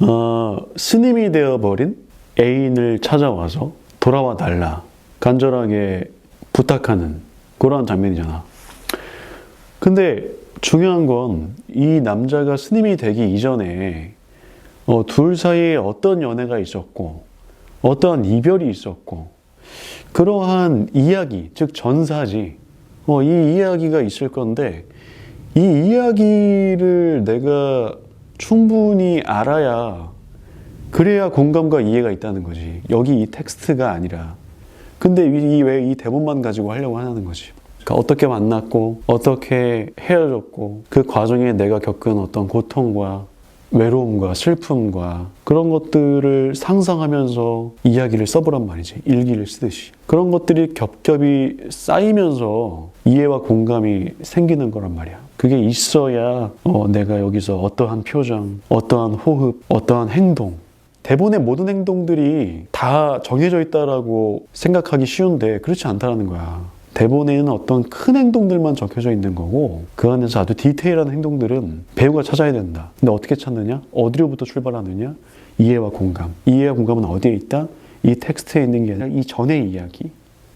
어, 스님이 되어버린 애인을 찾아와서 돌아와 달라 간절하게 부탁하는 그런 장면이잖아. 근데 중요한 건 이 남자가 스님이 되기 이전에 어, 둘 사이에 어떤 연애가 있었고 어떠한 이별이 있었고 그러한 이야기, 즉 전사지. 어, 이 이야기가 있을 건데 이 이야기를 내가 충분히 알아야 그래야 공감과 이해가 있다는 거지. 여기 이 텍스트가 아니라. 근데 왜 이 대본만 가지고 하려고 하는 거지. 그러니까 어떻게 만났고 어떻게 헤어졌고 그 과정에 내가 겪은 어떤 고통과 외로움과 슬픔과 그런 것들을 상상하면서 이야기를 써보란 말이지. 일기를 쓰듯이. 그런 것들이 겹겹이 쌓이면서 이해와 공감이 생기는 거란 말이야. 그게 있어야 어, 내가 여기서 어떠한 표정, 어떠한 호흡, 어떠한 행동, 대본의 모든 행동들이 다 정해져 있다라고 생각하기 쉬운데 그렇지 않다라는 거야. 대본에는 어떤 큰 행동들만 적혀져 있는 거고 그 안에서 아주 디테일한 행동들은 배우가 찾아야 된다. 근데 어떻게 찾느냐? 어디로부터 출발하느냐? 이해와 공감. 이해와 공감은 어디에 있다? 이 텍스트에 있는 게 아니라 이 전의 이야기.